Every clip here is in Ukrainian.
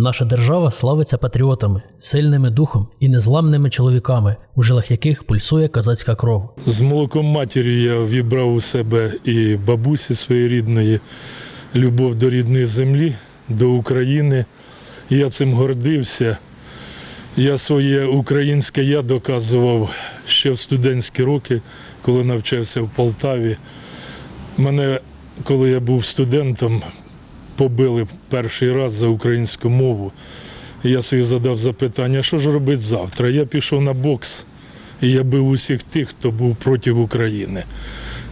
Наша держава славиться патріотами, сильними духом і незламними чоловіками, у жилах яких пульсує козацька кров. З молоком матері я вібрав у себе і бабусі своєї рідної, любов до рідної землі, до України. Я цим гордився. Я своє українське я доказував ще в студентські роки, коли навчався в Полтаві. Мене, коли я був студентом, побили перший раз за українську мову. І я собі задав запитання, що ж робити завтра? Я пішов на бокс. І я бив усіх тих, хто був проти України.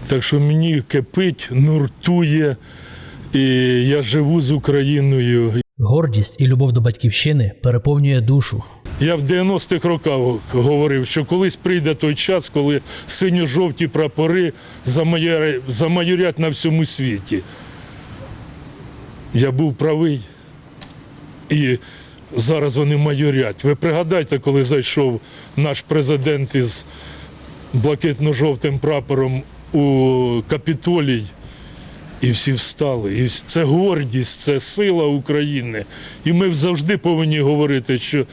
Так що мені кипить, нуртує, і я живу з Україною. Гордість і любов до батьківщини переповнює душу. Я в 90-х роках говорив, що колись прийде той час, коли синьо-жовті прапори замайорять, замайорять на всьому світі. Я був правий. І зараз вони майорять. Ви пригадайте, коли зайшов наш президент із блакитно-жовтим прапором у Капітолій, і всі встали. І це гордість, це сила України. І ми завжди повинні говорити, що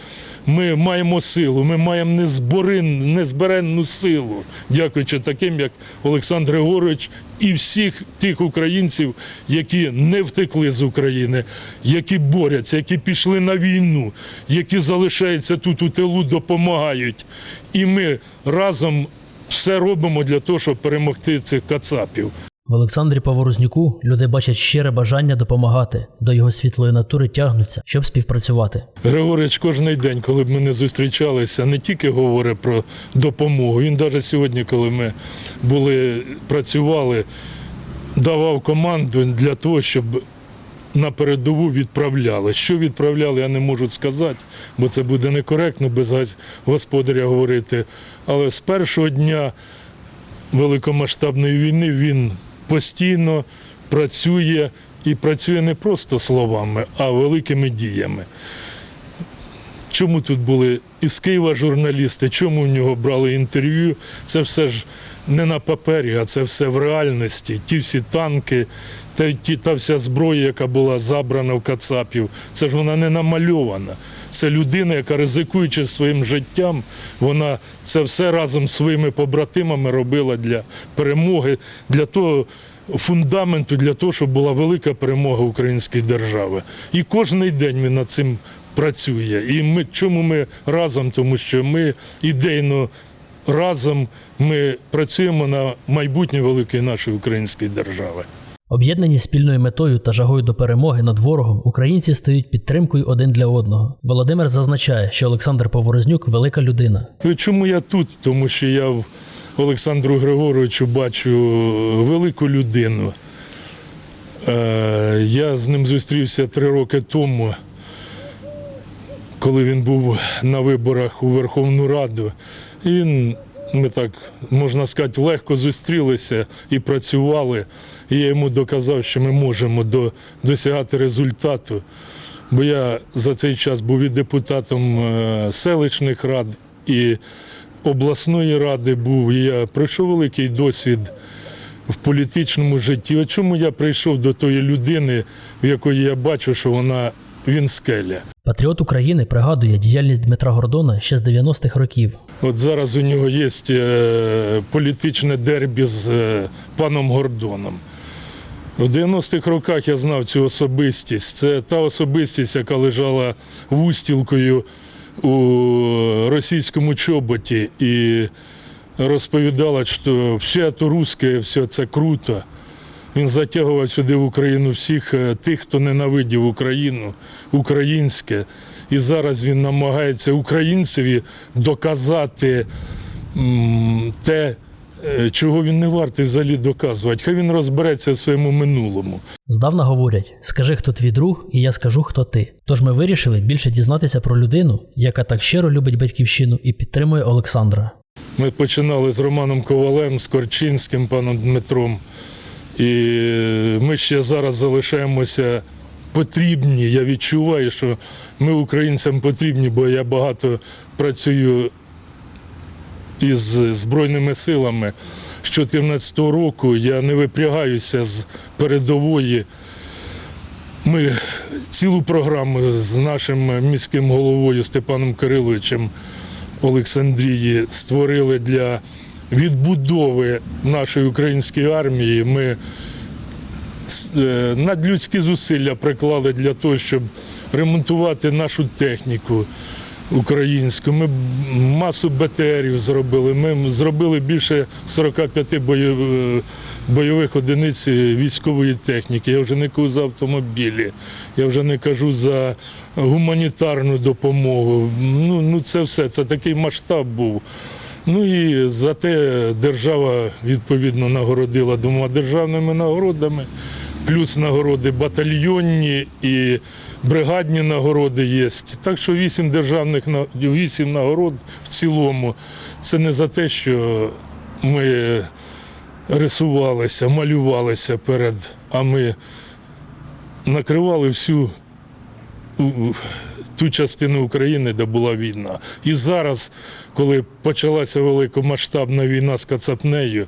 ми маємо силу, ми маємо незборин, незберенну силу, дякуючи таким, як Олександр Григорович і всіх тих українців, які не втекли з України, які борються, які пішли на війну, які залишаються тут у тилу, допомагають. І ми разом все робимо для того, щоб перемогти цих кацапів. В Олександрі Паворознюку люди бачать щире бажання допомагати, до його світлої натури тягнуться, щоб співпрацювати. Григорич кожен день, коли б ми не зустрічалися, не тільки говорить про допомогу. Він навіть сьогодні, коли ми були, працювали, давав команду для того, щоб на передову відправляли. Що відправляли, я не можу сказати, бо це буде некоректно без господаря говорити. Але з першого дня великомасштабної війни він постійно працює і працює не просто словами, а великими діями. Чому тут були із Києва журналісти, чому в нього брали інтерв'ю? Це все ж не на папері, а це все в реальності. Ті всі танки, та, ті, та вся зброя, яка була забрана в Кацапів, це ж вона не намальована. Це людина, яка ризикуючи своїм життям, вона це все разом з своїми побратимами робила для перемоги, для того фундаменту, для того, щоб була велика перемога української держави. І кожен день він над цим працює. І ми чому ми разом? Тому що ми ідейно разом ми працюємо на майбутнє великої нашої української держави. Об'єднані спільною метою та жагою до перемоги над ворогом, українці стають підтримкою один для одного. Володимир зазначає, що Олександр Поворознюк велика людина. Чому я тут? Тому що я в Олександру Григоровичу бачу велику людину. Е, Я з ним зустрівся три роки тому, коли він був на виборах у Верховну Раду. І він, ми так, можна сказати, легко зустрілися і працювали. І я йому доказав, що ми можемо до, досягати результату. Бо я за цей час був і депутатом е, селищних рад, і обласної ради був. І я пройшов великий досвід в політичному житті. От чому я прийшов до тої людини, в якої я бачу, що вона він скеля. Патріот України пригадує діяльність Дмитра Гордона ще з 90-х років. От зараз у нього є е, політичне дербі з е, паном Гордоном. У 90-х роках я знав цю особистість. Це та особистість, яка лежала вустілкою у російському чоботі і розповідала, що все це русське, все це круто. Він затягував сюди в Україну всіх е, тих, хто ненавидів Україну, українське. І зараз він намагається українцеві доказати те, е, чого він не вартий взагалі доказувати. Хай він розбереться в своєму минулому. Здавна говорять: скажи, хто твій друг, і я скажу, хто ти. Тож ми вирішили більше дізнатися про людину, яка так щиро любить батьківщину і підтримує Олександра. Ми починали з Романом Ковалем, з Корчинським, паном Дмитром. І ми ще зараз залишаємося потрібні. Я відчуваю, що ми українцям потрібні, бо я багато працюю із Збройними силами. З 2014 року я не випрягаюся з передової. Ми цілу програму з нашим міським головою Степаном Кириловичем Олександрії створили для відбудови нашої української армії. Ми е, надлюдські зусилля приклали для того, щоб ремонтувати нашу техніку українську. Ми масу БТРів зробили. Ми зробили більше 45 бойов- е, бойових одиниць військової техніки. Я вже не кажу за автомобілі, я вже не кажу за гуманітарну допомогу. Ну, ну це все, це такий масштаб був. Ну і за те держава відповідно нагородила двома державними нагородами, плюс нагороди батальйонні і бригадні нагороди є. Так що вісім державних вісім нагород в цілому. Це не за те, що ми рисувалися, малювалися перед, а ми накривали всю ту частину України, де була війна. І зараз, коли почалася великомасштабна війна з Кацапнею,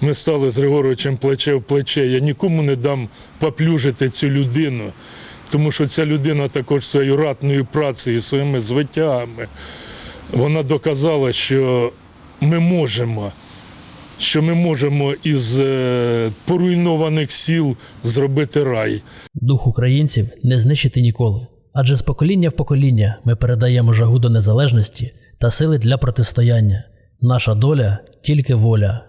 ми стали з Григоровичем плече в плече. Я нікому не дам поплюжити цю людину, тому що ця людина також своєю ратною працею, своїми звитягами, вона доказала, що ми можемо. Що ми можемо із е, поруйнованих сіл зробити рай. Дух українців не знищити ніколи. Адже з покоління в покоління ми передаємо жагу до незалежності та сили для протистояння. Наша доля тільки воля.